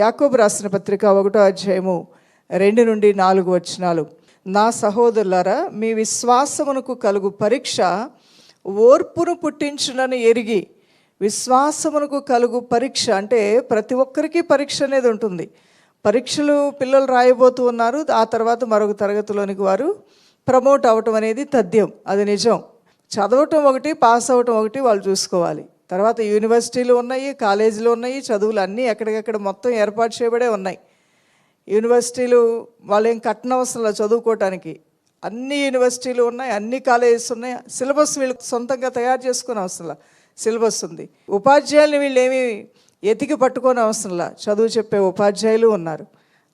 యాకోబు రాసిన పత్రిక ఒకటో అధ్యాయము రెండు నుండి నాలుగు వచనాలు. నా సహోదరులారా మీ విశ్వాసమునకు కలుగు పరీక్ష ఓర్పును పుట్టించునని ఎరిగి విశ్వాసమునకు కలుగు పరీక్ష అంటే ప్రతి ఒక్కరికి పరీక్ష అనేది ఉంటుంది. పరీక్షలు పిల్లలు రాయబోతూ ఉన్నారు ఆ తర్వాత మరొక తరగతిలోనికి వారు ప్రమోట్ అవ్వటం అనేది తథ్యం అది నిజం. చదవటం ఒకటి పాస్ అవ్వటం ఒకటి వాళ్ళు చూసుకోవాలి. తర్వాత యూనివర్సిటీలు ఉన్నాయి కాలేజీలు ఉన్నాయి చదువులు అన్నీ ఎక్కడికక్కడ మొత్తం ఏర్పాటు చేయబడే ఉన్నాయి. యూనివర్సిటీలు వాళ్ళు ఏం కట్టనవసరం లేదు చదువుకోవటానికి. అన్ని యూనివర్సిటీలు ఉన్నాయి అన్ని కాలేజెస్ ఉన్నాయి. సిలబస్ వీళ్ళు సొంతంగా తయారు చేసుకునే అవసరంలా సిలబస్ ఉంది. ఉపాధ్యాయులు వీళ్ళు ఏమి ఎతికి పట్టుకోని అవసరంలా చదువు చెప్పే ఉపాధ్యాయులు ఉన్నారు.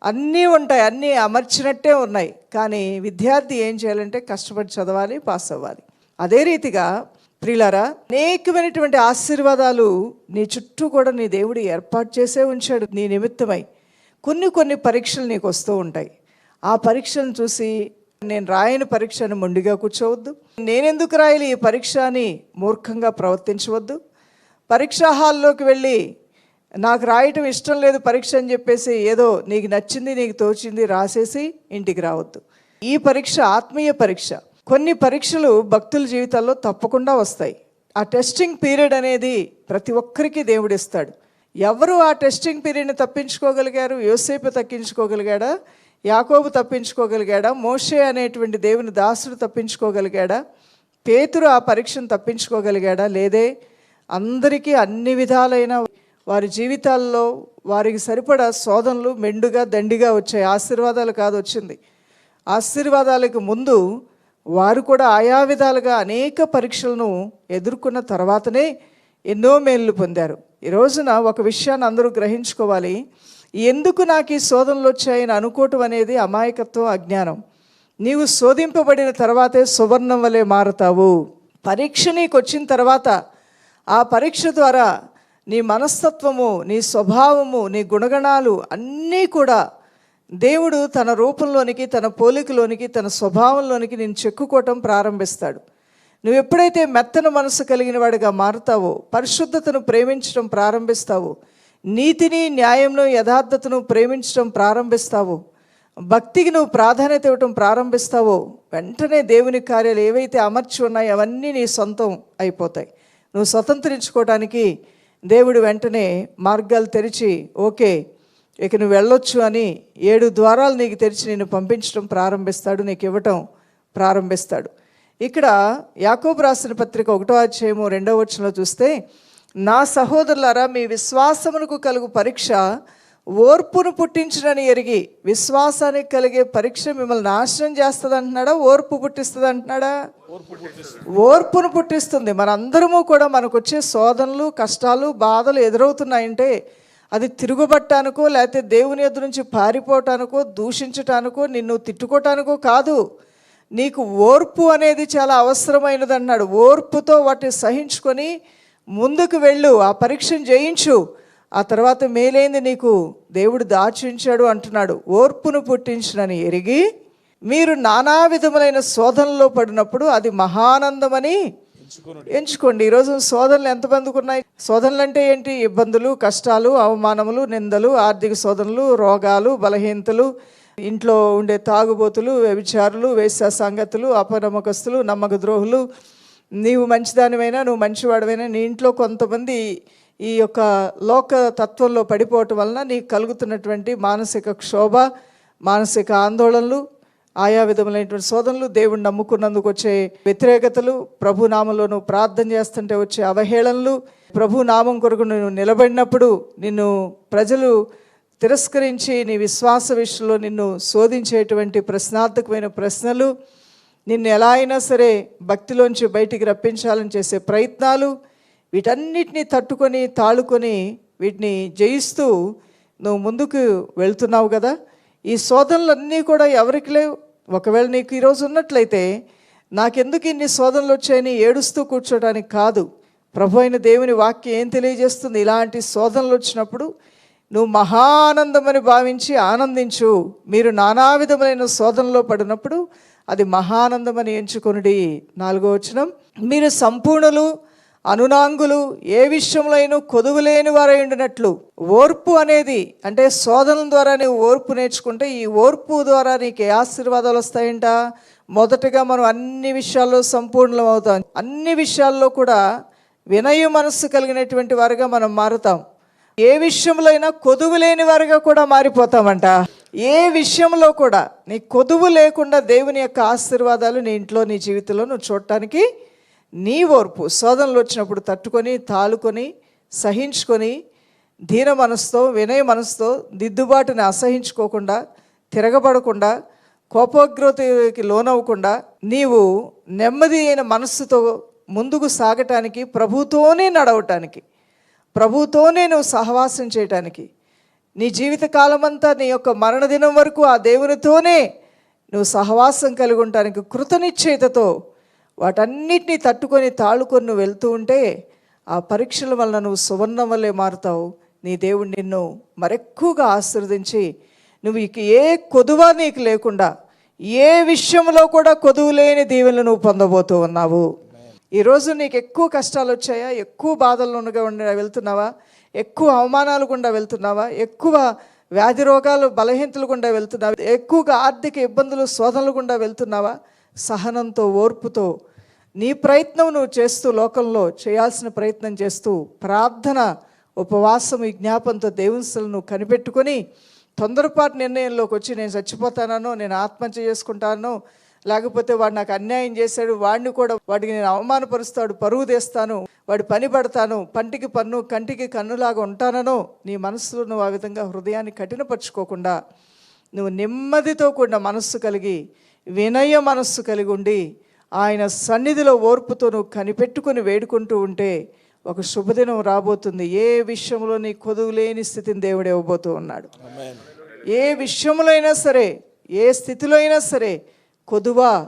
అన్నీ ఉంటాయి అన్నీ అమర్చినట్టే ఉన్నాయి. కానీ విద్యార్థి ఏం చేయాలంటే కష్టపడి చదవాలి పాస్ అవ్వాలి. అదే రీతిగా ప్రియులారా అనేకమైనటువంటి ఆశీర్వాదాలు నీ చుట్టూ కూడా నీ దేవుడు ఏర్పాటు చేసే ఉంచాడు. నీ నిమిత్తమై కొన్ని కొన్ని పరీక్షలు నీకు వస్తూ ఉంటాయి. ఆ పరీక్షలను చూసి నేను రాయని పరీక్షను మొండిగా కూర్చోవద్దు. నేనెందుకు రాయాలి? ఈ పరీక్ష అని మూర్ఖంగా ప్రవర్తించవద్దు. పరీక్షా హాల్లోకి వెళ్ళి నాకు రాయటం ఇష్టం లేదు పరీక్ష అని చెప్పేసి ఏదో నీకు నచ్చింది నీకు తోచింది రాసేసి ఇంటికి రావద్దు. ఈ పరీక్ష ఆత్మీయ పరీక్ష. కొన్ని పరీక్షలు భక్తుల జీవితాల్లో తప్పకుండా వస్తాయి. ఆ టెస్టింగ్ పీరియడ్ అనేది ప్రతి ఒక్కరికి దేవుడిస్తాడు. ఎవరు ఆ టెస్టింగ్ పీరియడ్ని తప్పించుకోగలిగారు? యోసేపు తప్పించుకోగలిగాడా? యాకోబు తప్పించుకోగలిగాడా? మోషే అనేటువంటి దేవుని దాసుడు తప్పించుకోగలిగాడా? పేతురు ఆ పరీక్షను తప్పించుకోగలిగాడా? లేదే? అందరికీ అన్ని విధాలైన వారి జీవితాల్లో వారికి సరిపడా శోధనలు మెండుగా దండిగా వచ్చాయి. ఆశీర్వాదాలు కాదు వచ్చింది. ఆశీర్వాదాలకు ముందు వారు కూడా ఆయా విధాలుగా అనేక పరీక్షలను ఎదుర్కొన్న తర్వాతనే ఎన్నో మేలు పొందారు. ఈ రోజున ఒక విషయాన్ని అందరూ గ్రహించుకోవాలి. ఎందుకు నాకు ఈ శోధనలు వచ్చాయని అనుకోవటం అనేది అమాయకత్వం అజ్ఞానం. నీవు శోధింపబడిన తర్వాతే సువర్ణం వలె మారుతావు. పరీక్ష నీకు వచ్చిన తర్వాత ఆ పరీక్ష ద్వారా నీ మనస్తత్వము నీ స్వభావము నీ గుణగణాలు అన్నీ కూడా దేవుడు తన రూపంలోనికి తన పోలికలోనికి తన స్వభావంలోనికి నేను చెక్కుకోవటం ప్రారంభిస్తాడు. నువ్వు ఎప్పుడైతే మెత్తన మనసు కలిగిన వాడిగా మారుతావో పరిశుద్ధతను ప్రేమించడం ప్రారంభిస్తావో. నీతిని న్యాయంలో యథార్థతను ప్రేమించడం ప్రారంభిస్తావో. భక్తికి నువ్వు ప్రాధాన్యత ఇవ్వటం ప్రారంభిస్తావో. వెంటనే దేవుని కార్యాలు ఏవైతే అమర్చి ఉన్నాయో అవన్నీ నీ సొంతం అయిపోతాయి. నువ్వు స్వతంత్రించుకోవడానికి దేవుడు వెంటనే మార్గాలు తెరిచి ఓకే ఇక నువ్వు వెళ్ళొచ్చు అని ఏడు ద్వారాలు నీకు తెరిచి నేను పంపించడం ప్రారంభిస్తాడు నీకు ఇవ్వటం ప్రారంభిస్తాడు. ఇక్కడ యాకోబు రాసిన పత్రిక ఒకటో అధ్యాయము రెండో వచనంలో చూస్తే నా సహోదరులారా మీ విశ్వాసమునకు కలుగు పరీక్ష ఓర్పును పుట్టించునని ఎరిగి విశ్వాసానికి కలిగే పరీక్ష మిమ్మల్ని నాశనం చేస్తుంది అంటున్నాడా ఓర్పు పుట్టిస్తుంది అంటున్నాడా ఓర్పును పుట్టిస్తుంది. మనందరము కూడా మనకు వచ్చే శోధనలు కష్టాలు బాధలు ఎదురవుతున్నాయంటే అది తిరుగుబట్టానికో లేకపోతే దేవుని ఎదురు నుంచి పారిపోవటానికో దూషించటానికో నిన్ను తిట్టుకోవటానికో కాదు. నీకు ఓర్పు అనేది చాలా అవసరమైనది అన్నాడు ఓర్పుతో వాటిని సహించుకొని ముందుకు వెళ్ళు ఆ పరీక్షను జయించు. ఆ తర్వాత మేలైంది నీకు దేవుడు దాచించాడు అంటున్నాడు. ఓర్పును పుట్టించునని ఎరిగి మీరు నానా విధములైన శోధనలో పడినప్పుడు అది మహానందమని ఎంచుకోండి. ఈరోజు శోధనలు ఎంతమందికి ఉన్నాయి శోధనలు అంటే ఏంటి? ఇబ్బందులు కష్టాలు అవమానములు నిందలు ఆర్థిక శోధనలు రోగాలు బలహీనతలు ఇంట్లో ఉండే తాగుబోతులు వ్యభిచారులు వేశ్య సంగతులు అపనమ్మకస్తులు నమ్మక ద్రోహులు నీవు మంచిదానివైనా నువ్వు మంచివాడివైనా నీ ఇంట్లో కొంతమంది ఈ యొక్క లోక తత్వంలో పడిపోవటం వలన నీకు కలుగుతున్నటువంటి మానసిక క్షోభ మానసిక ఆందోళనలు ఆయా విధములైనటువంటి శోధనలు దేవుణ్ణి నమ్ముకున్నందుకు వచ్చే వ్యతిరేకతలు ప్రభునామంలోను ప్రార్థన చేస్తుంటే వచ్చే అవహేళనలు ప్రభు నామం కొరకు నువ్వు నిలబడినప్పుడు నిన్ను ప్రజలు తిరస్కరించి నీ విశ్వాస విషయంలో నిన్ను శోధించేటువంటి ప్రశ్నార్థకమైన ప్రశ్నలు నిన్ను ఎలా అయినా సరే భక్తిలోంచి బయటికి రప్పించాలని చేసే ప్రయత్నాలు వీటన్నిటిని తట్టుకొని తాళుకొని వీటిని జయిస్తూ నువ్వు ముందుకు వెళ్తున్నావు కదా. ఈ శోధనలన్నీ కూడా ఎవరికి లేవు. ఒకవేళ నీకు ఈరోజు ఉన్నట్లయితే నాకెందుకు ఇన్ని శోధనలు వచ్చాయని ఏడుస్తూ కూర్చోడానికి కాదు. ప్రభు అయిన దేవుని వాక్యం ఏం తెలియజేస్తుంది? ఇలాంటి శోధనలు వచ్చినప్పుడు నువ్వు మహానందమని భావించి ఆనందించు. మీరు నానా విధములైన శోధనలో పడినప్పుడు అది మహానందమని ఎంచుకొనుడి. నాలుగో వచనం మీరు సంపూర్ణులు అనునాంగులు ఏ విషయంలో కొదువు లేని వారై ఉండినట్లు. ఓర్పు అనేది అంటే శోధనల ద్వారా నీవు ఓర్పు నేర్చుకుంటే ఈ ఓర్పు ద్వారా నీకు ఏ ఆశీర్వాదాలు వస్తాయంట? మొదటగా మనం అన్ని విషయాల్లో సంపూర్ణం అవుతాం అన్ని విషయాల్లో కూడా వినయ మనస్సు కలిగినటువంటి వారుగా మనం మారుతాం. ఏ విషయంలో అయినా కొదువు లేని వారుగా కూడా మారిపోతామంట. ఏ విషయంలో కూడా నీ కొదువు లేకుండా దేవుని యొక్క ఆశీర్వాదాలు నీ ఇంట్లో నీ జీవితంలో నువ్వు చూడటానికి నీ ఓర్పు శోధనలు వచ్చినప్పుడు తట్టుకొని తాలుకొని సహించుకొని దీన మనసుతో వినయ మనసుతో దిద్దుబాటుని అసహించుకోకుండా తిరగబడకుండా కోపోగ్రతకి లోనవ్వకుండా నీవు నెమ్మది అయిన మనస్సుతో ముందుకు సాగటానికి ప్రభుతోనే నడవటానికి ప్రభుతోనే నువ్వు సహవాసం చేయటానికి నీ జీవితకాలమంతా నీ యొక్క మరణదినం వరకు ఆ దేవునితోనే నువ్వు సహవాసం కలిగి ఉండటానికి కృతనిశ్చయితతో వాటన్నిటినీ తట్టుకొని తాళుకొని నువ్వు వెళ్తూ ఉంటే ఆ పరీక్షల వల్ల నువ్వు సువర్ణం వల్లే మారుతావు. నీ దేవుడు నిన్ను మరెక్కువగా ఆశీర్వదించి నువ్వు ఇక ఏ కొదువ నీకు లేకుండా ఏ విషయంలో కూడా కొదువు లేని దీవెనలు నువ్వు పొందబోతూ ఉన్నావు. ఈరోజు నీకు ఎక్కువ కష్టాలు వచ్చాయా? ఎక్కువ బాధల్లో ఉండి వెళ్తున్నావా? ఎక్కువ అవమానాలు గుండా వెళ్తున్నావా? ఎక్కువ వ్యాధి రోగాలు బలహీనతలు గుండా వెళ్తున్నావా? ఎక్కువగా ఆర్థిక ఇబ్బందులు శోధనలు గుండా వెళ్తున్నావా? సహనంతో ఓర్పుతో నీ ప్రయత్నం నువ్వు చేస్తూ లోకంలో చేయాల్సిన ప్రయత్నం చేస్తూ ప్రార్థన ఉపవాసం విజ్ఞాపంతో దేవునిసలు నువ్వు కనిపెట్టుకొని తొందరపాటు నిర్ణయంలోకి వచ్చి నేను చచ్చిపోతానో నేను ఆత్మహత్య చేసుకుంటానో లేకపోతే వాడు నాకు అన్యాయం చేశాడు వాడిని కూడా వాడికి నేను అవమానపరుస్తాడు పరువు తెస్తాను వాడి పని పడతాను పంటికి పన్ను కంటికి కన్నులాగా ఉంటాననో నీ మనసులో నువ్వు ఆ విధంగా హృదయాన్ని కఠినపరుచుకోకుండా నువ్వు నెమ్మదితో కూడిన మనస్సు కలిగి వినయ మనస్సు కలిగి ఉండి ఆయన సన్నిధిలో ఓర్పుతో నువ్వు కనిపెట్టుకొని వేడుకుంటూ ఉంటే ఒక శుభదినం రాబోతుంది. ఏ విషయంలో నీ కొదువు లేని స్థితిని దేవుడు ఇవ్వబోతూ ఉన్నాడు. ఏ విషయంలో అయినా సరే ఏ స్థితిలో అయినా సరే కొదువా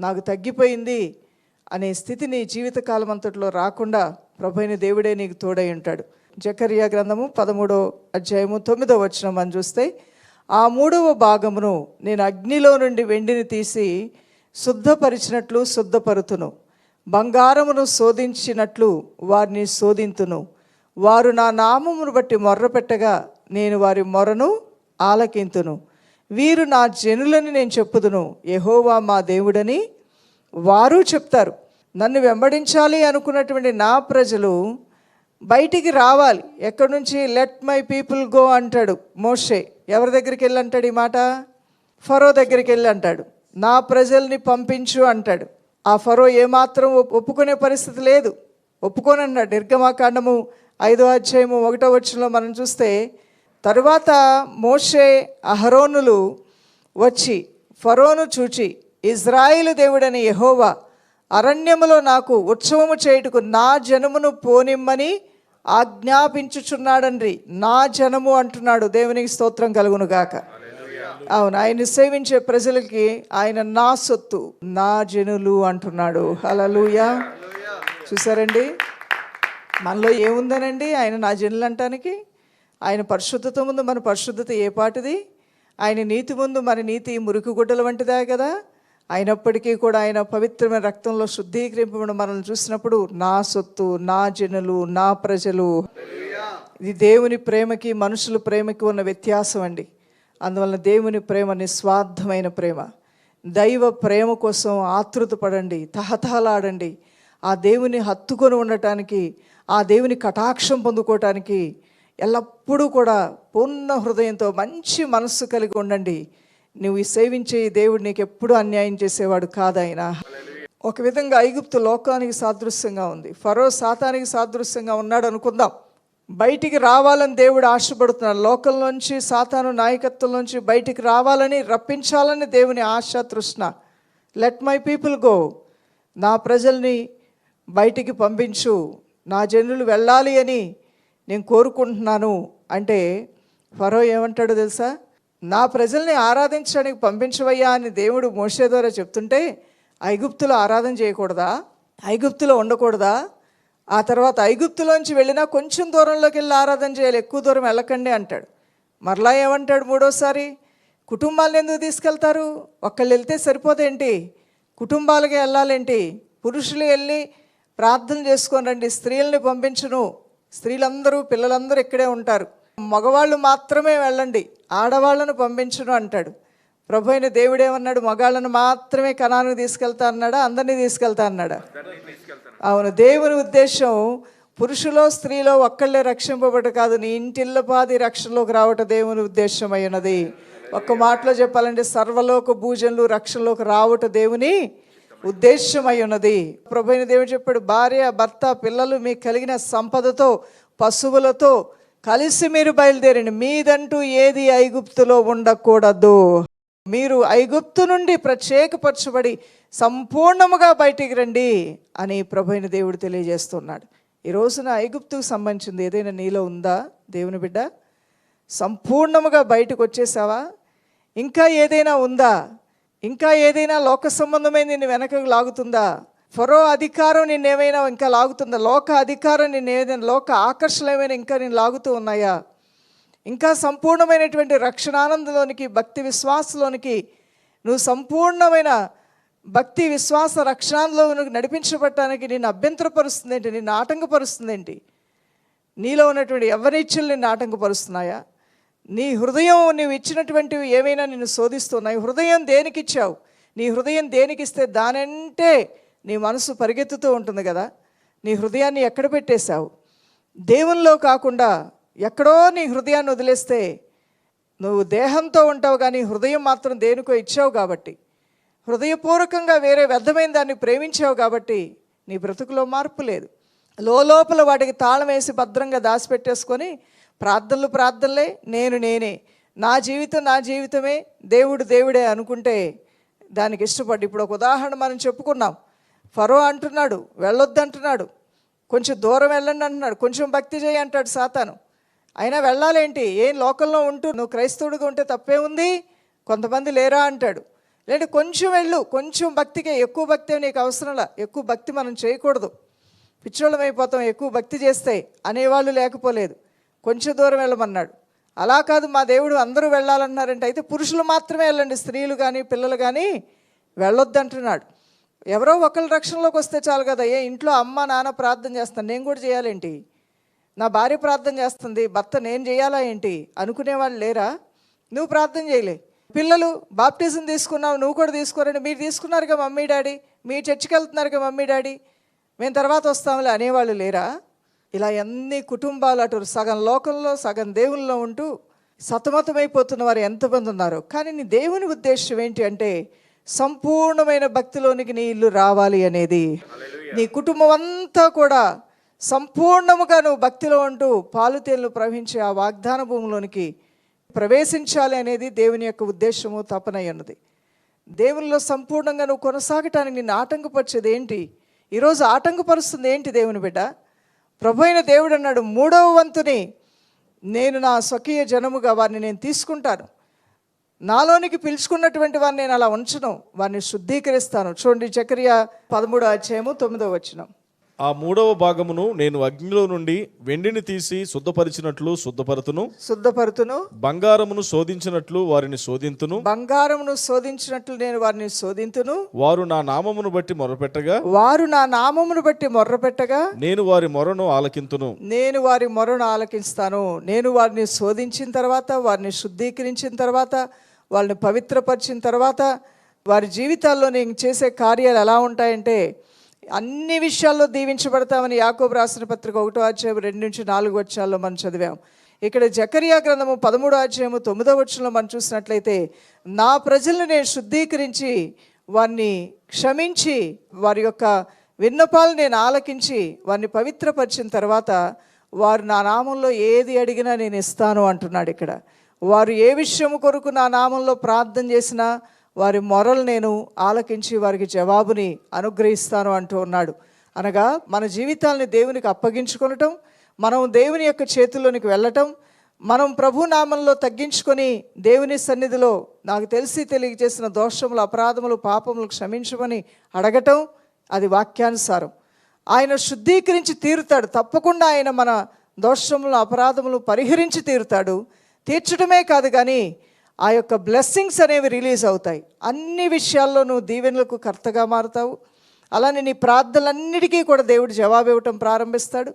నాకు తగ్గిపోయింది అనే స్థితి నీ జీవితకాలం అంతట్లో రాకుండా ప్రభైన దేవుడే నీకు తోడై ఉంటాడు. జకరియా గ్రంథము పదమూడో అధ్యాయము తొమ్మిదో వచనం మనం చూస్తే ఆ మూడవ భాగమును నేను అగ్నిలో నుండి వెండిని తీసి శుద్ధపరిచినట్లు శుద్ధపరుతును. బంగారమును శోధించినట్లు వారిని శోధింతును. వారు నా నామమును బట్టి మొర్రపెట్టగా నేను వారి మొరను ఆలకింతును. వీరు నా జనులని నేను చెప్పుదును. యహోవా మా దేవుడని వారు చెప్తారు. నన్ను వెంబడించాలి అనుకున్నటువంటి నా ప్రజలు బయటికి రావాలి. ఎక్కడి నుంచి లెట్ మై పీపుల్ గో అంటాడు మోషే. ఎవరి దగ్గరికి వెళ్ళి అంటాడు ఈ మాట? ఫరో దగ్గరికి వెళ్ళి అంటాడు. నా ప్రజల్ని పంపించు అంటాడు. ఆ ఫరో ఏమాత్రం ఒప్పుకునే పరిస్థితి లేదు. ఒప్పుకొని అన్నాడు నిర్గమాకాండము ఐదో అధ్యాయము ఒకటో వచ్చంలో మనం చూస్తే తరువాత మోషే అహరోనులు వచ్చి ఫరోను చూచి ఇజ్రాయిలు దేవుడని యహోవా అరణ్యములో నాకు ఉత్సవము చేయుటకు నా జనమును పోనిమ్మని ఆజ్ఞాపించుచున్నాడండ్రి నా జనము అంటున్నాడు. దేవునికి స్తోత్రం కలుగును గాక అవును ఆయన్ని సేవించే ప్రజలకి ఆయన నా సొత్తు నా జనులు అంటున్నాడు. హలలుయా చూసారండి? మనలో ఏముందనండి? ఆయన నా జనులు అంటానికి? ఆయన పరిశుద్ధత ముందు మన పరిశుద్ధత ఏ పాటిది? ఆయన నీతి ముందు మన నీతి మురికి గుడ్డల వంటిదే కదా? అయినప్పటికీ కూడా ఆయన పవిత్రమైన రక్తంలో శుద్ధీకరింపబడి మనల్ని చూసినప్పుడు నా సొత్తు నా జనులు నా ప్రజలు ఇది దేవుని ప్రేమకి మనుషుల ప్రేమకి ఉన్న వ్యత్యాసం అండి. అందువలన దేవుని ప్రేమ నిస్వార్థమైన ప్రేమ. దైవ ప్రేమ కోసం ఆతృత పడండి తహతహలాడండి. ఆ దేవుని హత్తుకొని ఉండటానికి ఆ దేవుని కటాక్షం పొందుకోవటానికి ఎల్లప్పుడూ కూడా పూర్ణ హృదయంతో మంచి మనస్సు కలిగి ఉండండి. నువ్వు సేవించే దేవుడు నీకు ఎప్పుడు అన్యాయం చేసేవాడు కాదాయన ఒక విధంగా ఐగుప్తు లోకానికి సాదృశ్యంగా ఉంది. ఫరో సాతానికి సాదృశ్యంగా ఉన్నాడు అనుకుందాం. బయటికి రావాలని దేవుడు ఆశపడుతున్నాడు. లోకంలోంచి సాతాను నాయకత్వంలోంచి బయటికి రావాలని రప్పించాలని దేవుని ఆశ తృష్ణ. లెట్ మై పీపుల్ గో నా ప్రజల్ని బయటికి పంపించు. నా జనులు వెళ్ళాలి అని నేను కోరుకుంటున్నాను. అంటే ఫరో ఏమంటాడో తెలుసా? నా ప్రజల్ని ఆరాధించడానికి పంపించవయ్యా అని దేవుడు మోసే ద్వారా చెప్తుంటే ఐగుప్తులో ఆరాధన చేయకూడదా? ఐగుప్తులో ఉండకూడదా? ఆ తర్వాత ఐగుప్తులోంచి వెళ్ళినా కొంచెం దూరంలోకి వెళ్ళి ఆరాధన చేయాలి ఎక్కువ దూరం వెళ్ళకండి అంటాడు. మరలా ఏమంటాడు మూడోసారి? కుటుంబాలను ఎందుకు తీసుకెళ్తారు? ఒక్కళ్ళు వెళ్తే సరిపోదేంటి కుటుంబాలకి వెళ్ళాలేంటి పురుషులు వెళ్ళి ప్రార్థన చేసుకొని రండి స్త్రీలని పంపించును. స్త్రీలందరూ పిల్లలందరూ ఇక్కడే ఉంటారు. మగవాళ్ళు మాత్రమే వెళ్ళండి. ఆడవాళ్ళను పంపించను అంటాడు. ప్రభు అయిన దేవుడేమన్నాడు మగాళ్ళను మాత్రమే కణానికి తీసుకెళ్తా అన్నాడా? అందరినీ తీసుకెళ్తా అన్నాడా? అవును దేవుని ఉద్దేశం పురుషులో స్త్రీలో ఒక్కళ్ళే రక్షింపబడు కాదు. నీ ఇంటిల్లపాది రక్షణలోకి రావట దేవుని ఉద్దేశం అయినది ఒక్క మాటలో చెప్పాలంటే సర్వలోక భూజనులు రక్షణలోకి రావట దేవుని ఉద్దేశం ఉన్నది. ప్రభు అయిన దేవుడు చెప్పాడు భార్య భర్త పిల్లలు మీకు కలిగిన సంపదతో పశువులతో కలిసి మీరు బయలుదేరండి. మీదంటూ ఏది ఐగుప్తులో ఉండకూడదు. మీరు ఐగుప్తు నుండి ప్రత్యేకపరచబడి సంపూర్ణముగా బయటికి రండి అని ప్రభైన దేవుడు తెలియజేస్తున్నాడు. ఈ రోజున ఐగుప్తుకు సంబంధించింది ఏదైనా నీలో ఉందా? దేవుని బిడ్డ సంపూర్ణముగా బయటకు వచ్చేసావా? ఇంకా ఏదైనా ఉందా? ఇంకా ఏదైనా లోక సంబంధమైన నిన్ను వెనకకు లాగుతుందా? ఫరో అధికారం నిన్నేమైనా ఇంకా లాగుతుందా? లోక అధికారం నిన్ను ఏదైనా లోక ఆకర్షణ ఏమైనా ఇంకా నేను లాగుతూ ఉన్నాయా? ఇంకా సంపూర్ణమైనటువంటి రక్షణానందంలోనికి భక్తి విశ్వాసంలోనికి నువ్వు సంపూర్ణమైన భక్తి విశ్వాస రక్షణలో నడిపించబడటానికి నిన్ను అభ్యంతరపరుస్తుంది ఏంటి నిన్ను ఆటంకపరుస్తుంది ఏంటి నీలో ఉన్నటువంటి ఎవరిచ్చులు నిన్ను ఆటంకపరుస్తున్నాయా? నీ హృదయం నువ్వు ఇచ్చినటువంటివి ఏమైనా నిన్ను శోధిస్తున్నాయి? హృదయం దేనికి ఇచ్చావు నీ హృదయం దేనికి ఇస్తే దానంటే నీ మనసు పరిగెత్తుతూ ఉంటుంది కదా నీ హృదయాన్ని ఎక్కడ పెట్టేశావు? దేవునిలో కాకుండా ఎక్కడో నీ హృదయాన్ని వదిలేస్తే నువ్వు దేహంతో ఉంటావు కానీ హృదయం మాత్రం దేనికో ఇచ్చావు కాబట్టి హృదయపూర్వకంగా వేరే వ్యర్థమైన దాన్ని ప్రేమించావు కాబట్టి నీ బ్రతుకులో మార్పు లేదు. లోపల వాటికి తాళం వేసి భద్రంగా దాచిపెట్టేసుకొని ప్రార్థనలు ప్రార్థనలే నేను నేనే నా జీవితం నా జీవితమే దేవుడు దేవుడే అనుకుంటే దానికి ఇష్టపడి ఇప్పుడు ఒక ఉదాహరణ మనం చెప్పుకున్నాం. ఫరో అంటున్నాడు వెళ్ళొద్దు అంటున్నాడు కొంచెం దూరం వెళ్ళండి అంటున్నాడు కొంచెం భక్తి చేయి అంటాడు సాతాను. అయినా వెళ్ళాలేంటి? ఏం లోకల్లో ఉంటూ నువ్వు క్రైస్తవుడిగా ఉంటే తప్పే ఉంది? కొంతమంది లేరా అంటాడు. లేదంటే కొంచెం వెళ్ళు కొంచెం భక్తికే ఎక్కువ భక్తి నీకు అవసరంలా ఎక్కువ భక్తి మనం చేయకూడదు. పిచ్చోళ్ళం అయిపోతాం ఎక్కువ భక్తి చేస్తే అనేవాళ్ళు లేకపోలేదు. కొంచెం దూరం వెళ్ళమన్నాడు. అలా కాదు మా దేవుడు అందరూ వెళ్ళాలన్నారంటే అయితే పురుషులు మాత్రమే వెళ్ళండి స్త్రీలు కానీ పిల్లలు కానీ వెళ్ళొద్దంటున్నాడు. ఎవరో ఒకళ్ళ రక్షణలోకి వస్తే చాలు కదా. ఏ ఇంట్లో అమ్మ నాన్న ప్రార్థన చేస్తాను నేను కూడా చేయాలేంటి? నా భార్య ప్రార్థన చేస్తుంది. భర్త నేను చేయాలా ఏంటి? అనుకునేవాళ్ళు లేరా? నువ్వు ప్రార్థన చేయలే. పిల్లలు బాప్టిజం తీసుకున్నావు నువ్వు కూడా తీసుకోరండి. మీరు తీసుకున్నారుగా మమ్మీ డాడీ. మీ చర్చికి వెళ్తున్నారుగా మమ్మీ డాడీ. మేము తర్వాత వస్తాంలే అనేవాళ్ళు లేరా? ఇలా ఎన్ని కుటుంబాలు అటు సగం లోకంలో సగం దేవుల్లో ఉంటూ సతమతమైపోతున్న వారు ఎంతమంది ఉన్నారు. కానీ నీ దేవుని ఉద్దేశం ఏంటి అంటే సంపూర్ణమైన భక్తిలోనికి నీ ఇల్లు రావాలి అనేది నీ కుటుంబం అంతా కూడా సంపూర్ణముగా నువ్వు భక్తిలో ఉంటూ పాలుతేళ్ళు ప్రవహించే ఆ వాగ్దాన భూమిలోనికి ప్రవేశించాలి అనేది దేవుని యొక్క ఉద్దేశము తపనై ఉన్నది దేవునిలో సంపూర్ణంగా నువ్వు కొనసాగటానికి నిన్ను ఆటంకపరిచేది ఏంటి? ఈరోజు ఆటంకపరుస్తుంది ఏంటి దేవుని బిడ్డ? ప్రభు అయిన దేవుడు అన్నాడు మూడవ వంతుని నేను నా స్వకీయ జనముగా వారిని నేను తీసుకుంటాను. నాలోనికి పిలుచుకున్నటువంటి వారిని నేను అలా ఉంచను వారిని శుద్ధీకరిస్తాను. చూడండి చక్రియ పదమూడో అధ్యాయము తొమ్మిదో వచ్చినాం ఆ మూడవ భాగమును నేను అగ్నిలో నుండి వెండిని తీసి శుద్ధపరిచినట్లు శుద్ధపరతును. శుద్ధపరుతును. బంగారమును శోధించినట్లు వారిని శోధింతును. బంగారమును శోధించినట్లు నేను వారిని శోధింతును. వారు నా నామమును బట్టి మొరపెట్టగా. వారు నా నామమును బట్టి మొర్ర పెట్టగా నేను వారి మొరను ఆలకింతును. నేను వారి మొరను ఆలకిస్తాను. నేను వారిని శోధించిన తర్వాత వారిని శుద్ధీకరించిన తర్వాత వాళ్ళని పవిత్రపరిచిన తర్వాత వారి జీవితాల్లో నేను చేసే కార్యాలు ఎలా ఉంటాయంటే అన్ని విషయాల్లో దీవించబడతామని యాకోబు రాసిన పత్రిక ఒకటో అధ్యాయం రెండు నుంచి నాలుగు వచ్చాల్లో మనం చదివాం. ఇక్కడ జకరియా గ్రంథము పదమూడో అధ్యాయము తొమ్మిదో వచ్చంలో మనం చూసినట్లయితే నా ప్రజలను నేను శుద్ధీకరించి వారిని క్షమించి వారి యొక్క విన్నపాలు నేను ఆలకించి వారిని పవిత్రపరిచిన తర్వాత వారు నా నామంలో ఏది అడిగినా నేను ఇస్తాను అంటున్నాడు ఇక్కడ. వారు ఏ విషయము కొరకు నా నామంలో ప్రార్థన చేసినా వారి మొరలు నేను ఆలకించి వారికి జవాబుని అనుగ్రహిస్తాను అంటూ ఉన్నాడు. అనగా మన జీవితాలని దేవునికి అప్పగించుకొనటం మనం దేవుని యొక్క చేతుల్లోనికి వెళ్ళటం మనం ప్రభు నామంలో తగ్గించుకొని దేవుని సన్నిధిలో నాకు తెలిసి తెలియజేసిన దోషములు అపరాధములు పాపములు క్షమించమని అడగటం అది వాక్యానుసారం. ఆయన శుద్ధీకరించి తీరుతాడు. తప్పకుండా ఆయన మన దోషములు అపరాధములు పరిహరించి తీరుతాడు. తీర్చడమే కాదు కానీ ఆ యొక్క బ్లెస్సింగ్స్ అనేవి రిలీజ్ అవుతాయి. అన్ని విషయాల్లో నువ్వు దీవెనలకు కర్తగా మారుతావు. అలానే నీ ప్రార్థనలన్నిటికీ కూడా దేవుడు జవాబు ఇవ్వటం ప్రారంభిస్తాడు.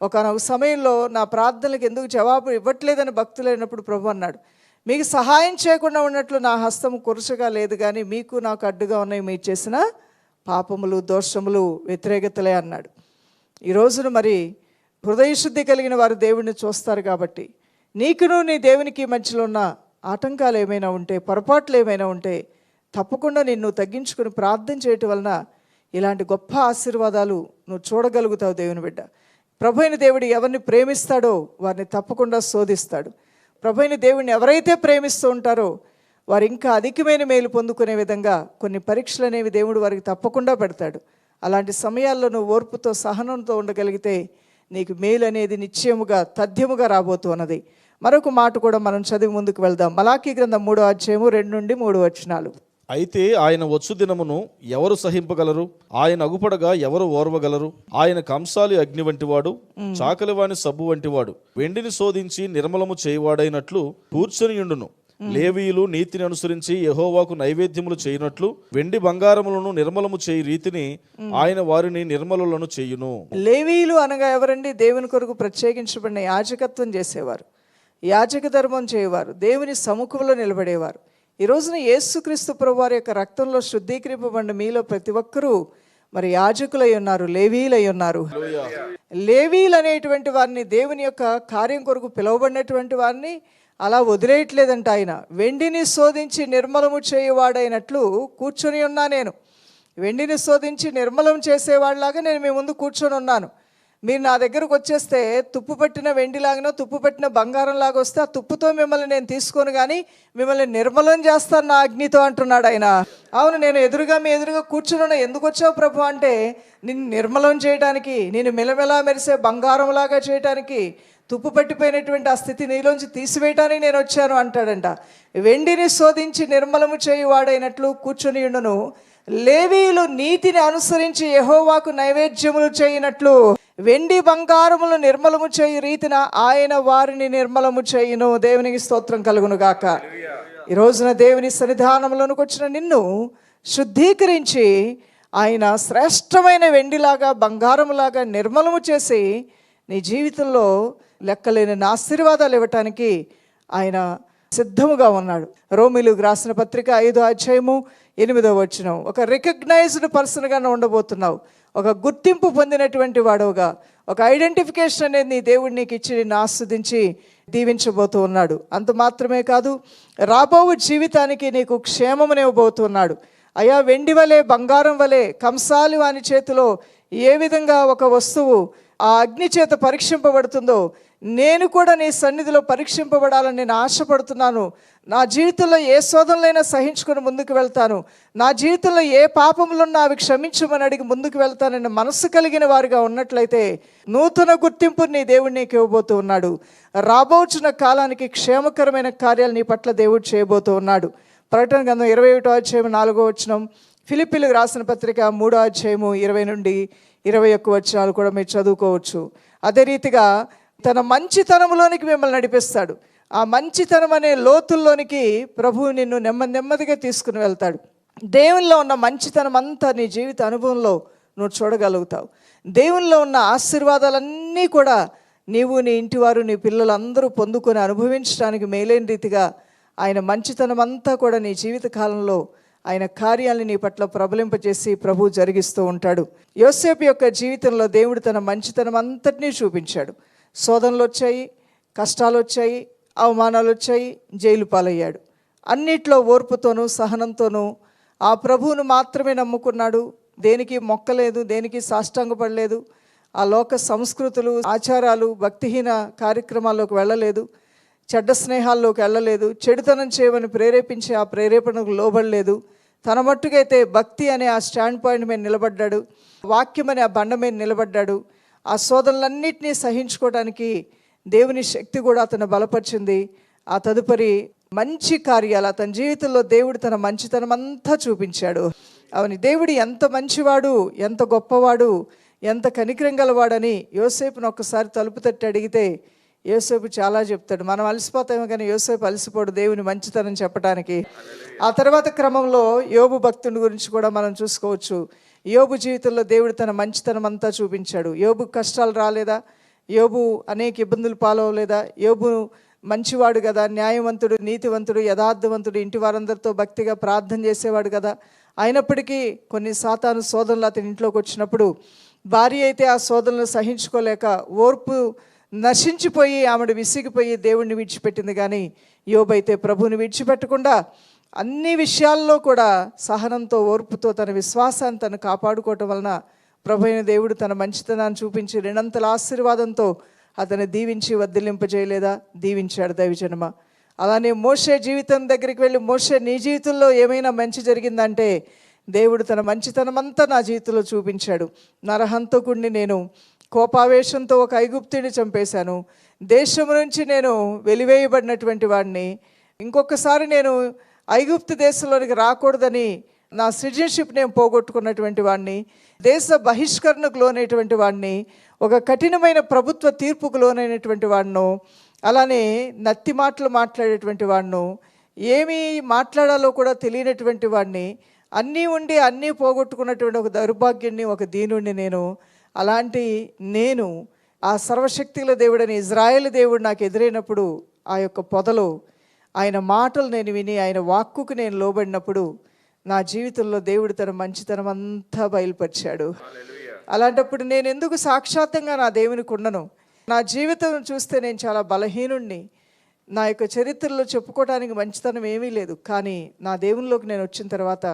ఒకనొక సమయంలో నా ప్రార్థనలకు ఎందుకు జవాబు ఇవ్వట్లేదని భక్తులైనప్పుడు ప్రభు అన్నాడు మీకు సహాయం చేయకుండా ఉన్నట్లు నా హస్తం కురుచగా లేదు కానీ మీకు నాకు అడ్డుగా ఉన్నాయి మీరు చేసిన పాపములు దోషములు వ్యతిరేకతలే అన్నాడు. ఈ రోజున మరి హృదయశుద్ధి కలిగిన వారు దేవుడిని చూస్తారు కాబట్టి నీకును నీ దేవునికి మధ్యలో ఉన్న ఆటంకాలు ఏమైనా ఉంటే పొరపాట్లు ఏమైనా ఉంటే తప్పకుండా నిన్ను తగ్గించుకుని ప్రార్థన చేయటం వలన ఇలాంటి గొప్ప ఆశీర్వాదాలు నువ్వు చూడగలుగుతావు దేవుని బిడ్డ. ప్రభు దేవుడు ఎవరిని ప్రేమిస్తాడో వారిని తప్పకుండా శోధిస్తాడు. ప్రభు దేవుడిని ఎవరైతే ప్రేమిస్తూ ఉంటారో వారు ఇంకా అధికమైన మేలు పొందుకునే విధంగా కొన్ని పరీక్షలు అనేవి దేవుడు వారికి తప్పకుండా పెడతాడు. అలాంటి సమయాల్లో నువ్వు ఓర్పుతో సహనంతో ఉండగలిగితే నీకు మేలు అనేది నిశ్చయముగా తథ్యముగా రాబోతున్నది. మరొక మాట కూడా మనం చదివి ముందుకు వెళ్దాం. మలాకీ గ్రంథం మూడో అధ్యాయము రెండు నుండి మూడు వచనాలు. అయితే ఆయన వచ్చు దినమును ఎవరు సహింపగలరు? ఆయన అగుపడగా ఎవరు ఓర్వగలరు? ఆయన కంసాలి అగ్ని వంటివాడు చాకలివాని సబ్బు వంటివాడు వెండిని శోధించి నిర్మలము చేయువాడైనట్లు కూర్చొనియుండును లేవీయులు నీతిని అనుసరించి యెహోవాకు నైవేద్యములు చేయనట్లు వెండి బంగారములను నిర్మలము చేయి రీతిని ఆయన వారిని నిర్మలులను చేయును. లేవీయులు అనగా ఎవరండి? దేవుని కొరకు ప్రత్యేకించబడిన యాజకత్వం చేసేవారు. యాజక ధర్మం చేయవారు దేవుని సముఖంలో నిలబడేవారు. ఈ రోజున యేసుక్రీస్తు ప్రభువారి యొక్క రక్తంలో శుద్ధీకరింపబడిన మీలో ప్రతి ఒక్కరూ మరి యాజకులై ఉన్నారు లేవీలై ఉన్నారు. లేవీలు అనేటువంటి వారిని దేవుని యొక్క కార్యం కొరకు పిలువబడినటువంటి వారిని అలా వదిలేయట్లేదంట ఆయన. వెండిని శోధించి నిర్మలము చేయువాడైనట్లు కూర్చొని ఉన్నా నేను. వెండిని శోధించి నిర్మలం చేసేవాడిలాగా నేను మీ ముందు కూర్చొని ఉన్నాను. మీరు నా దగ్గరకు వచ్చేస్తే తుప్పు పెట్టిన వెండిలాగానో తుప్పు పెట్టిన బంగారం లాగా వస్తే ఆ తుప్పుతో మిమ్మల్ని నేను తీసుకోను కానీ మిమ్మల్ని నిర్మలం చేస్తాను నా అగ్నితో అంటున్నాడు ఆయన. అవును నేను ఎదురుగా మీ ఎదురుగా కూర్చున్నాను. ఎందుకు వచ్చావు ప్రభు అంటే నిన్ను నిర్మలం చేయడానికి నేను మెలమెలా మెరిసే బంగారంలాగా చేయడానికి తుప్పు పట్టిపోయినటువంటి ఆ స్థితి నీలోంచి తీసివేయటానికి నేను వచ్చాను అంటాడంట. వెండిని శోధించి నిర్మలము చేయువాడైనట్లు కూర్చొని ఉండను. లేవీలు నీతిని అనుసరించి యహోవాకు నైవేద్యములు చేయనట్లు వెండి బంగారములు నిర్మలము చేయు రీతిన ఆయన వారిని నిర్మలము చేయును. దేవునికి స్తోత్రం కలుగును గాక. ఈ రోజున దేవుని సన్నిధానంలోనికి వచ్చిన నిన్ను శుద్ధీకరించి ఆయన శ్రేష్టమైన వెండిలాగా బంగారములాగా నిర్మలము చేసి నీ జీవితంలో లెక్కలేని ఆశీర్వాదాలు ఇవ్వటానికి ఆయన సిద్ధముగా ఉన్నాడు. రోమిలకు రాసిన పత్రిక ఐదో అధ్యాయము ఎనిమిదో వచనం. ఒక రికగ్నైజ్డ్ పర్సన్గా ఉండబోతున్నావు. ఒక గుర్తింపు పొందినటువంటి వాడవుగా. ఒక ఐడెంటిఫికేషన్ అనేది నీ దేవుడు నీకు ఇచ్చి నిన్ను ఆస్వాదించి దీవించబోతూ ఉన్నాడు. అంత మాత్రమే కాదు రాబో జీవితానికి నీకు క్షేమమునివ్వబోతున్నాడు అయా వెండి వలె బంగారం వలె కంసాలి వాని చేతిలో ఏ విధంగా ఒక వస్తువు ఆ అగ్ని చేత పరీక్షింపబడుతుందో నేను కూడా నీ సన్నిధిలో పరీక్షింపబడాలని నేను ఆశపడుతున్నాను. నా జీవితంలో ఏ శోధనలైనా సహించుకొని ముందుకు వెళ్తాను. నా జీవితంలో ఏ పాపములున్నా అవి క్షమించమని అడిగి ముందుకు వెళ్తానని మనసు కలిగిన వారిగా ఉన్నట్లయితే నూతన గుర్తింపు నీ దేవుడు నీకు ఇవ్వబోతూ ఉన్నాడు. రాబోచున్న కాలానికి క్షేమకరమైన కార్యాలు నీ పట్ల దేవుడు చేయబోతూ ఉన్నాడు. ప్రకటన గంధం ఇరవై ఒకటో అధ్యాయం నాలుగో వచనం. ఫిలిపిలకు రాసిన పత్రిక మూడో అధ్యాయము ఇరవై నుండి ఇరవై ఒక్క వచనాలు కూడా మీరు చదువుకోవచ్చు. అదే రీతిగా తన మంచితనంలోనికి మిమ్మల్ని నడిపిస్తాడు. ఆ మంచితనం అనే లోతుల్లోనికి ప్రభువు నిన్ను నెమ్మది నెమ్మదిగా తీసుకుని వెళ్తాడు. దేవునిలో ఉన్న మంచితనం అంతా నీ జీవిత అనుభవంలో నువ్వు చూడగలుగుతావు. దేవునిలో ఉన్న ఆశీర్వాదాలన్నీ కూడా నీవు నీ ఇంటివారు నీ పిల్లలందరూ పొందుకొని అనుభవించడానికి మేలైన రీతిగా ఆయన మంచితనం అంతా కూడా నీ జీవిత కాలంలో ఆయన కార్యాలను నీ పట్ల ప్రబలింపజేసి ప్రభు జరిగిస్తూ ఉంటాడు. యోసేపు యొక్క జీవితంలో దేవుడు తన మంచితనం అంతటినీ చూపించాడు. శోధనలు వచ్చాయి కష్టాలు వచ్చాయి అవమానాలు వచ్చాయి జైలు పాలయ్యాడు. అన్నిట్లో ఓర్పుతోనూ సహనంతోనూ ఆ ప్రభువును మాత్రమే నమ్ముకున్నాడు. దేనికి మొక్కలేదు దేనికి సాష్టాంగపడలేదు ఆ లోక సంస్కృతులు ఆచారాలు భక్తిహీన కార్యక్రమాల్లోకి వెళ్ళలేదు చెడ్డ స్నేహాల్లోకి వెళ్ళలేదు చెడుతనం చేయమని ప్రేరేపించే ఆ ప్రేరేపణకు లోబడలేదు. తన మట్టుకైతే భక్తి అనే ఆ స్టాండ్ పాయింట్ మీద నిలబడ్డాడు. వాక్యం అనే ఆ బండ మీద నిలబడ్డాడు. ఆ శోధనలన్నింటినీ సహించుకోవడానికి దేవుని శక్తి కూడా అతను బలపరిచింది. ఆ తదుపరి మంచి కార్యాలు అతని జీవితంలో దేవుడు తన మంచితనం అంతా చూపించాడు. అవని దేవుడు ఎంత మంచివాడు ఎంత గొప్పవాడు ఎంత కనికరం గలవాడని యోసేపును ఒక్కసారి తలుపు తట్టి అడిగితే యోసేపు చాలా చెప్తాడు. మనం అలసిపోతామో కానీ యోసేపు అలసిపోడు దేవుని మంచితనం చెప్పడానికి ఆ తర్వాత క్రమంలో యోబు భక్తుని గురించి కూడా మనం చూసుకోవచ్చు. యోబు జీవితంలో దేవుడు తన మంచితనం అంతా చూపించాడు. యోబు కష్టాలు రాలేదా? యోబు అనేక ఇబ్బందులు పాలవలేదా? యోబు మంచివాడు కదా న్యాయవంతుడు నీతివంతుడు యథార్థవంతుడు ఇంటి వారందరితో భక్తిగా ప్రార్థన చేసేవాడు కదా. అయినప్పటికీ కొన్ని సాతాను శోధనలు అతని ఇంట్లోకి వచ్చినప్పుడు భార్య అయితే ఆ శోధనలు సహించుకోలేక ఓర్పు నశించిపోయి ఆమెడు విసిగిపోయి దేవుణ్ణి విడిచిపెట్టింది. కానీ యోబైతే ప్రభువుని విడిచిపెట్టకుండా అన్ని విషయాల్లో కూడా సహనంతో ఓర్పుతో తన విశ్వాసాన్ని తను కాపాడుకోవటం వలన ప్రభు అయిన దేవుడు తన మంచితనాన్ని చూపించి రెండంతల ఆశీర్వాదంతో అతను దీవించి వదిలింపజేయలేదా? దీవించాడు దైవజనమ. అలానే మోషే జీవితం దగ్గరికి వెళ్ళి మోషే నీ జీవితంలో ఏమైనా మంచి జరిగిందంటే దేవుడు తన మంచితనమంతా నా జీవితంలో చూపించాడు. నరహంతకుడిని నేను కోపావేశంతో ఒక ఐగుప్తిని చంపేశాను. దేశం నుంచి నేను వెలివేయబడినటువంటి వాడిని. ఇంకొకసారి నేను ఐగుప్తు దేశంలోనికి రాకూడదని నా సిటిజన్షిప్ నేను పోగొట్టుకున్నటువంటి వాడిని దేశ బహిష్కరణకు లోనైనటువంటి వాడిని ఒక కఠినమైన ప్రభుత్వ తీర్పుకు లోనైనటువంటి వాడును అలానే నత్తి మాటలు మాట్లాడేటువంటి వాడును ఏమి మాట్లాడాలో కూడా తెలియనటువంటి వాడిని అన్నీ ఉండి అన్నీ పోగొట్టుకున్నటువంటి ఒక దౌర్భాగ్యుణ్ణి ఒక దీనుణ్ణి నేను అలాంటి నేను ఆ సర్వశక్తుల దేవుడని ఇజ్రాయేల్ దేవుడు నాకు ఎదురైనప్పుడు ఆ యొక్క పొదలో ఆయన మాటలు నేను విని ఆయన వాక్కుకు నేను లోబడినప్పుడు నా జీవితంలో దేవుడు తన మంచితనం అంతా బయలుపరిచాడు. అలాంటప్పుడు నేను ఎందుకు సాక్షాత్తంగా నా దేవునికి ఉండను? నా జీవితం చూస్తే నేను చాలా బలహీనుణ్ణి. నా యొక్క చరిత్రలో చెప్పుకోవడానికి మంచితనం ఏమీ లేదు. కానీ నా దేవునిలోకి నేను వచ్చిన తర్వాత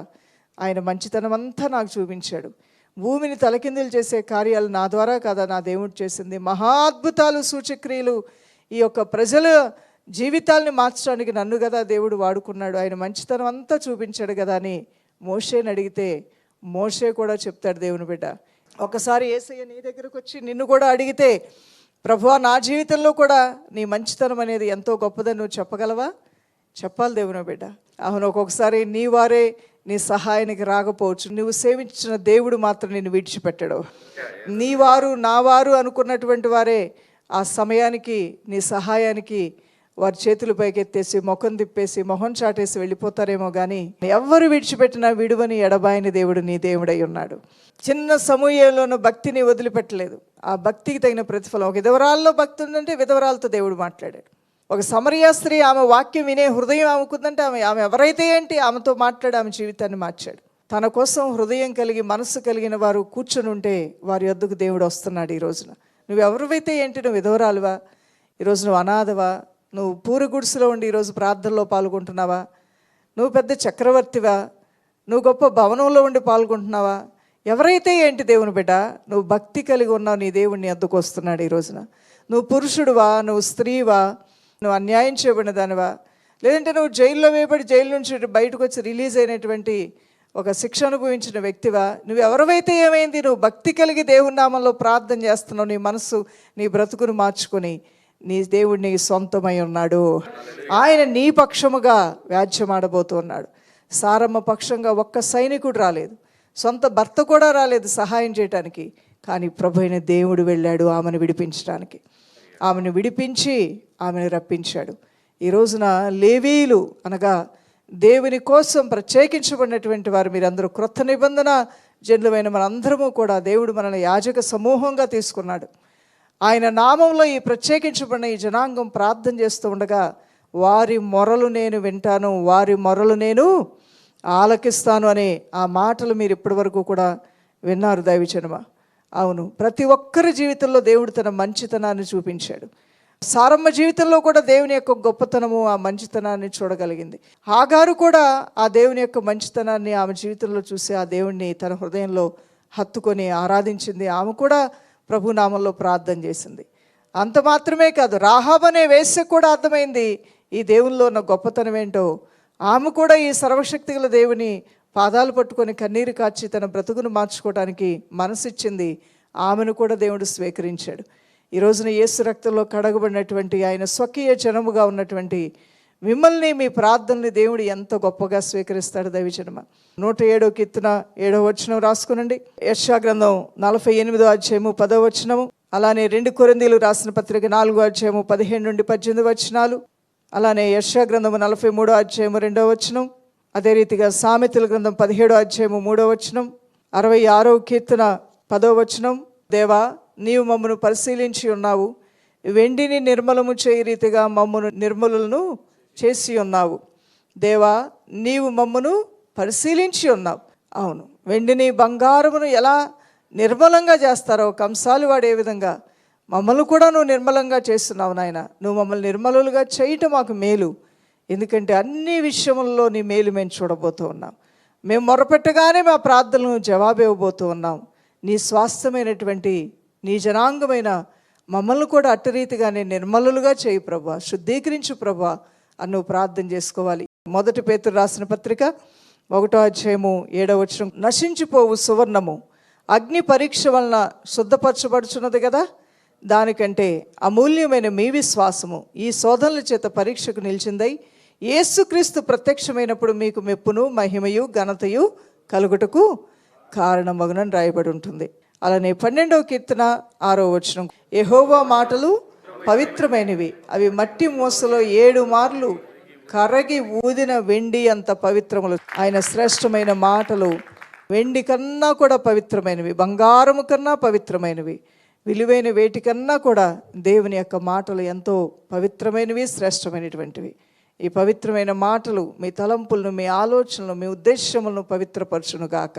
ఆయన మంచితనం అంతా నాకు చూపించాడు. భూమిని తలకిందులు చేసే కార్యాలు నా ద్వారా కదా నా దేవుడు చేసింది? మహా అద్భుతాలు సూచక్రియలు ఈ యొక్క ప్రజల జీవితాల్ని మార్చడానికి నన్ను కదా దేవుడు వాడుకున్నాడు. ఆయన మంచితనం అంతా చూపించాడు కదా అని మోషేని అడిగితే మోషే కూడా చెప్తాడు దేవుని బిడ్డ. ఒకసారి ఏసయ్య నీ దగ్గరకు వచ్చి నిన్ను కూడా అడిగితే ప్రభువా నా జీవితంలో కూడా నీ మంచితనం అనేది ఎంతో గొప్పదని నువ్వు చెప్పగలవా? చెప్పాలి దేవుని బిడ్డ. అవును ఒక్కొక్కసారి నీ వారే నీ సహాయానికి రాకపోవచ్చు. నువ్వు సేవించిన దేవుడు మాత్రం నేను విడిచిపెట్టడు. నీ వారు నా వారు అనుకున్నటువంటి వారే ఆ సమయానికి నీ సహాయానికి వారి చేతులు పైకెత్తేసి ముఖం తిప్పేసి మొహం చాటేసి వెళ్ళిపోతారేమో కానీ ఎవరు విడిచిపెట్టినా విడువని ఎడబాయని దేవుడు నీ దేవుడై ఉన్నాడు. చిన్న సమూహంలోనూ భక్తిని వదిలిపెట్టలేదు. ఆ భక్తికి తగిన ప్రతిఫలం. ఒక విధవరాల్లో భక్తి ఉందంటే విధవరాలతో దేవుడు మాట్లాడాడు. ఒక సమరయ స్త్రీ ఆమె వాక్యం వినే హృదయం ఆమెకుందంటే ఆమె ఆమె ఎవరైతే ఏంటి ఆమెతో మాట్లాడి ఆమె జీవితాన్ని మార్చాడు. తన కోసం హృదయం కలిగి మనసు కలిగిన వారు కూర్చుని ఉంటే వారి వద్దకు దేవుడు వస్తున్నాడు ఈ రోజున. నువ్వు ఎవరివైతే ఏంటి నువ్వు విధవరాలువా? ఈరోజు నువ్వు అనాథవా? నువ్వు పూరి గుడిసెలో ఉండి ఈరోజు ప్రార్థనలో పాల్గొంటున్నావా? నువ్వు పెద్ద చక్రవర్తివా? నువ్వు గొప్ప భవనంలో ఉండి పాల్గొంటున్నావా? ఎవరైతే ఏంటి దేవుని బిడ్డ? నువ్వు భక్తి కలిగి ఉన్నావు నీ దేవుడిని అద్దుకు వస్తున్నాడు ఈ రోజున. నువ్వు పురుషుడువా? నువ్వు స్త్రీవా? నువ్వు అన్యాయం చేయబడిన దానివా? లేదంటే నువ్వు జైల్లో వేయబడి జైలు నుంచి బయటకు వచ్చి రిలీజ్ అయినటువంటి ఒక శిక్ష అనుభవించిన వ్యక్తివా? నువ్వు ఎవరివైతే ఏమైంది? నువ్వు భక్తి కలిగి దేవునామంలో ప్రార్థన చేస్తున్నావు నీ మనసు నీ బ్రతుకును మార్చుకొని. నీ దేవుడు నీకు సొంతమై ఉన్నాడు. ఆయన నీ పక్షముగా వ్యాజ్యమాడబోతున్నాడు. సారమ్మ పక్షంగా ఒక్క సైనికుడు రాలేదు. సొంత భర్త కూడా రాలేదు సహాయం చేయటానికి. కానీ ప్రభు అయిన దేవుడు వెళ్ళాడు ఆమెను విడిపించడానికి. ఆమెను విడిపించి ఆమెను రప్పించాడు. ఈ రోజున లేవీలు అనగా దేవుని కోసం ప్రత్యేకించబడినటువంటి వారు మీరందరూ క్రొత్త నిబంధన జనులమైన మనందరము కూడా దేవుడు మనల్ని యాజక సమూహంగా తీసుకున్నాడు. ఆయన నామంలో ఈ ప్రత్యేకించబడిన ఈ జనాంగం ప్రార్థన చేస్తూ ఉండగా వారి మొరలు నేను వింటాను వారి మొరలు నేను ఆలకిస్తాను అనే ఆ మాటలు మీరు ఇప్పటివరకు కూడా విన్నారు దైవజనమ? అవును. ప్రతి ఒక్కరి జీవితంలో దేవుడు తన మంచితనాన్ని చూపించాడు. సారమ్మ జీవితంలో కూడా దేవుని యొక్క గొప్పతనము ఆ మంచితనాన్ని చూడగలిగింది. హాగారు కూడా ఆ దేవుని యొక్క మంచితనాన్ని ఆమె జీవితంలో చూసి ఆ దేవుణ్ణి తన హృదయంలో హత్తుకొని ఆరాధించింది. ఆమె కూడా ప్రభునామంలో ప్రార్థన చేసింది. అంత మాత్రమే కాదు రాహాబ్ అనే వేశ్య కూడా అర్థమైంది ఈ దేవునిలో ఉన్న గొప్పతనం ఏంటో. ఆమె కూడా ఈ సర్వశక్తి గల దేవుని పాదాలు పట్టుకొని కన్నీరు కాచి తన బ్రతుకును మార్చుకోవడానికి మనసిచ్చింది. ఆమెను కూడా దేవుడు స్వీకరించాడు. ఈ రోజున యేసు రక్తంలో కడగబడినటువంటి ఆయన స్వకీయ జనముగా ఉన్నటువంటి మిమ్మల్ని మీ ప్రార్థనని దేవుడు ఎంత గొప్పగా స్వీకరిస్తాడు దైవజనమ. నూట ఏడో కీర్తన ఏడో వచనం రాసుకునండి. యశాగ్రంథం నలభై ఎనిమిదో అధ్యాయము పదో వచనము అలానే రెండు కొరందీలు రాసిన పత్రిక నాలుగో అధ్యాయము పదిహేను నుండి పద్దెనిమిది వచనాలు అలానే యశాగ్రంథము నలభై మూడో అధ్యాయము రెండో వచనం అదే రీతిగా సామెతల గ్రంథం పదిహేడో అధ్యాయము మూడో వచనం అరవై ఆరో కీర్తన పదో వచనం దేవా నీవు మమ్మను పరిశీలించి ఉన్నావు. వెండిని నిర్మలము చేయి రీతిగా మమ్మను నిర్మలులను చేసి ఉన్నావు. దేవా నీవు మమ్మను పరిశీలించి ఉన్నావు. అవును వెండిని బంగారమును ఎలా నిర్మలంగా చేస్తారో కంసాలు వాడే విధంగా మమ్మల్ని కూడా నువ్వు నిర్మలంగా చేస్తున్నావు నాయన. నువ్వు మమ్మల్ని నిర్మలులుగా చేయటం మాకు మేలు. ఎందుకంటే అన్ని విషయముల్లో నీ మేలు మేము చూడబోతూ ఉన్నాం. మేము మొరపెట్టగానే మా ప్రార్థనలను జవాబు ఇవ్వబోతూ ఉన్నాం. నీ స్వాస్థ్యమైనటువంటి నీ జనాంగమైన మమ్మల్ని కూడా అట్టరీతిగానే నిర్మలులుగా చేయి ప్రభా. శుద్ధీకరించు ప్రభా. అని నువ్వు ప్రార్థన చేసుకోవాలి. మొదటి పేతురు రాసిన పత్రిక ఒకటో అధ్యాయము ఏడవ నశించిపోవు సువర్ణము. అగ్ని పరీక్ష వలన శుద్ధపరచబడుచున్నది కదా? దానికంటే అమూల్యమైన మీ విశ్వాసము ఈ శోధనల చేత పరీక్షకు నిలిచిందై యేసుక్రీస్తు ప్రత్యక్షమైనప్పుడు మీకు మెప్పును మహిమయు ఘనతయు కలుగుటకు కారణమగునని రాయబడి ఉంటుంది. అలానే పన్నెండవ కీర్తన ఆరో వచనం. ఎహోవా మాటలు పవిత్రమైనవి. అవి మట్టి మూసలో ఏడు మార్లు కరగి ఊదిన వెండి అంత పవిత్రములు. ఆయన శ్రేష్టమైన మాటలు వెండి కన్నా కూడా పవిత్రమైనవి బంగారము కన్నా పవిత్రమైనవి విలువైన వేటికన్నా కూడా దేవుని యొక్క మాటలు ఎంతో పవిత్రమైనవి శ్రేష్టమైనటువంటివి. ఈ పవిత్రమైన మాటలు మీ తలంపులను మీ ఆలోచనలు మీ ఉద్దేశములను పవిత్రపరచునుగాక.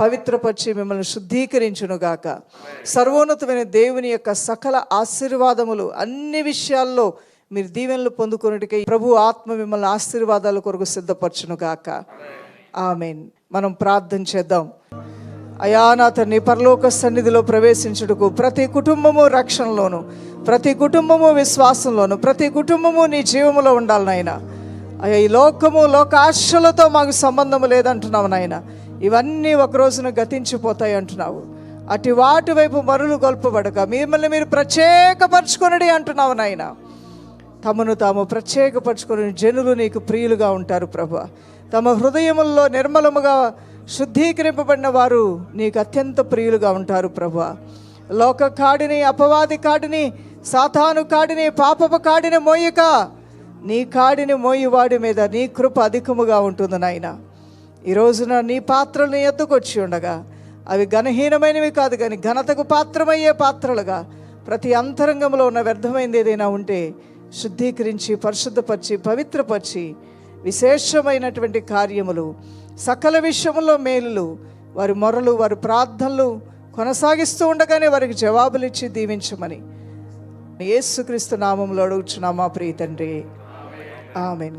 పవిత్రపరిచి మిమ్మల్ని శుద్ధీకరించునుగాక. సర్వోన్నతమైన దేవుని యొక్క సకల ఆశీర్వాదములు అన్ని విషయాల్లో మీరు దీవెనలు పొందుకున్నట్టుకై ప్రభు ఆత్మ మిమ్మల్ని ఆశీర్వాదాల కొరకు సిద్ధపరచునుగాక. ఆమెన్. మనం ప్రార్థన చేద్దాం. అయా నా తండ్రి పరలోక సన్నిధిలో ప్రవేశించుటకు ప్రతి కుటుంబము రక్షణలోను ప్రతి కుటుంబము విశ్వాసంలోను ప్రతి కుటుంబము నీ జీవములో ఉండాలి నాయన. అయ్యా ఈ లోకము లోకాశలతో మాకు సంబంధము లేదంటున్నావు నాయన. ఇవన్నీ ఒక రోజున గతించిపోతాయి అంటున్నావు. అటు వాటి వైపు మరులు గొల్పబడక మిమ్మల్ని మీరు ప్రత్యేకపరచుకొనడి అంటున్నావు నాయన. తమను తాము ప్రత్యేకపరచుకొని జనులు నీకు ప్రియులుగా ఉంటారు ప్రభు. తమ హృదయముల్లో నిర్మలముగా శుద్ధీకరింపబడిన వారు నీకు అత్యంత ప్రియులుగా ఉంటారు ప్రభు. లోక కాడిని అపవాది కాడిని సాతాను కాడిని పాపపు కాడిని మోయక నీ కాడిని మోయి వాడి మీద నీ కృప అధికముగా ఉంటుంది నాయనా. ఈ రోజున నీ పాత్రలు నీ ఎద్దుకు వచ్చి ఉండగా అవి ఘనహీనమైనవి కాదు కానీ ఘనతకు పాత్రమయ్యే పాత్రలుగా ప్రతి అంతరంగంలో ఉన్న వ్యర్థమైంది ఏదైనా ఉంటే శుద్ధీకరించి పరిశుద్ధపరిచి పవిత్రపరిచి విశేషమైనటువంటి కార్యములు సకల విషయములో మేలులు వారి మొరలు వారి ప్రార్థనలు కొనసాగిస్తూ ఉండగానే వారికి జవాబులు ఇచ్చి దీవించమని. యేసుక్రీస్తు నామంలో అడుగుచున్నామా ప్రియతండ్రి ఆమెన్.